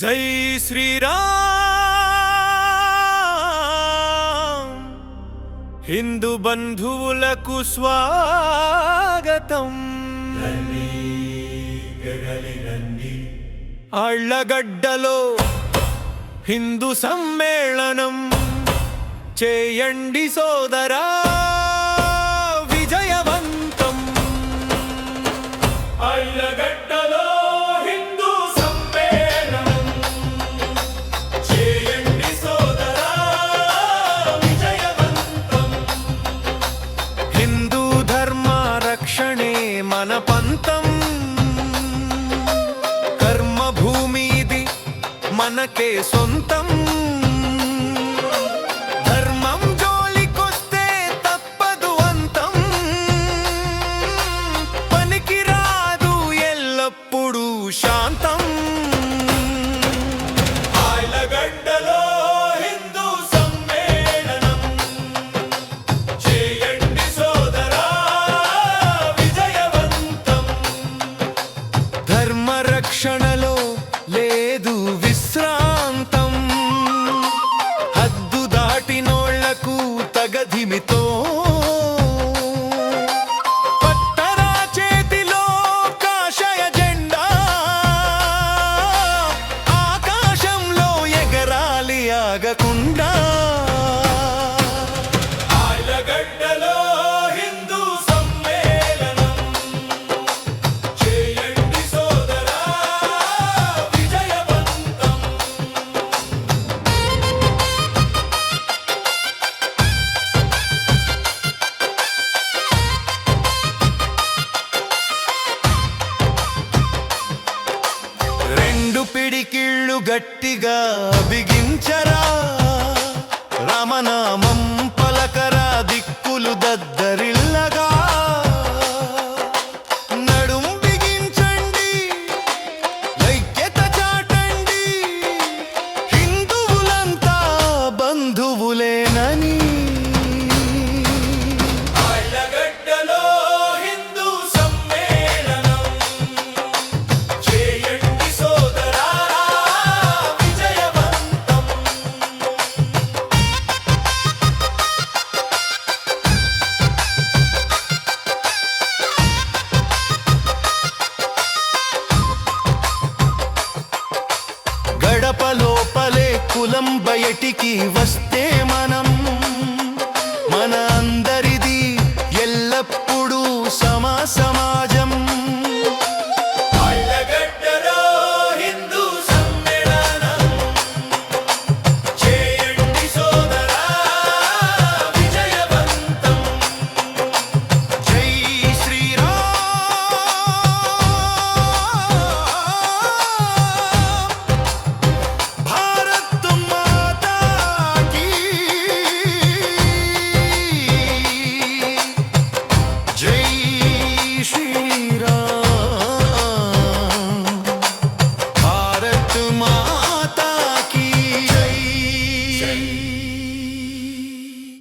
జై శ్రీరామ్. హిందూ బంధువులకు స్వాగతం. అళ్ళగడ్డలో హిందూ సమ్మేళనం చేయండి సోదరా విజయవంతం. అళ్ళగడ్డలో మన పంతం. కర్మభూమిది మనకే సొంతం. dime todo. గట్టిగా బిగించరా? రామనామం పలకరా దిక్కులు దద్దరి గడప లోపలే కులం బయటికి వస్తే మనం